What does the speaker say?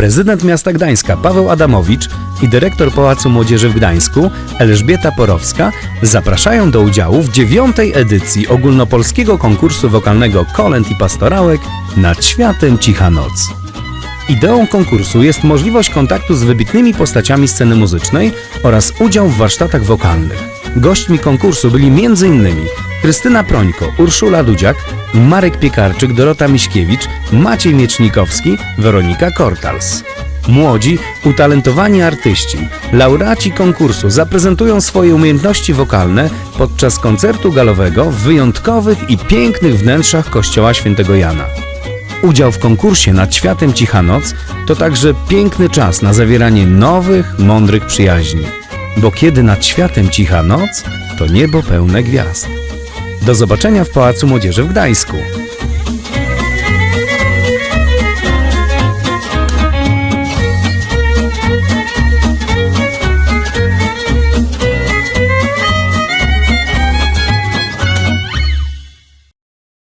prezydent miasta Gdańska Paweł Adamowicz i dyrektor Pałacu Młodzieży w Gdańsku Elżbieta Porowska zapraszają do udziału w dziewiątej edycji ogólnopolskiego konkursu wokalnego Kolęd i Pastorałek Nad Światem Cicha Noc. Ideą konkursu jest możliwość kontaktu z wybitnymi postaciami sceny muzycznej oraz udział w warsztatach wokalnych. Gośćmi konkursu byli m.in. Krystyna Prońko, Urszula Dudziak, Marek Piekarczyk, Dorota Miśkiewicz, Maciej Miecznikowski, Weronika Kortals. Młodzi, utalentowani artyści, laureaci konkursu zaprezentują swoje umiejętności wokalne podczas koncertu galowego w wyjątkowych i pięknych wnętrzach Kościoła Świętego Jana. Udział w konkursie nad światem Cicha Noc to także piękny czas na zawieranie nowych, mądrych przyjaźni. Bo kiedy nad światem cicha noc, to niebo pełne gwiazd. Do zobaczenia w Pałacu Młodzieży w Gdańsku.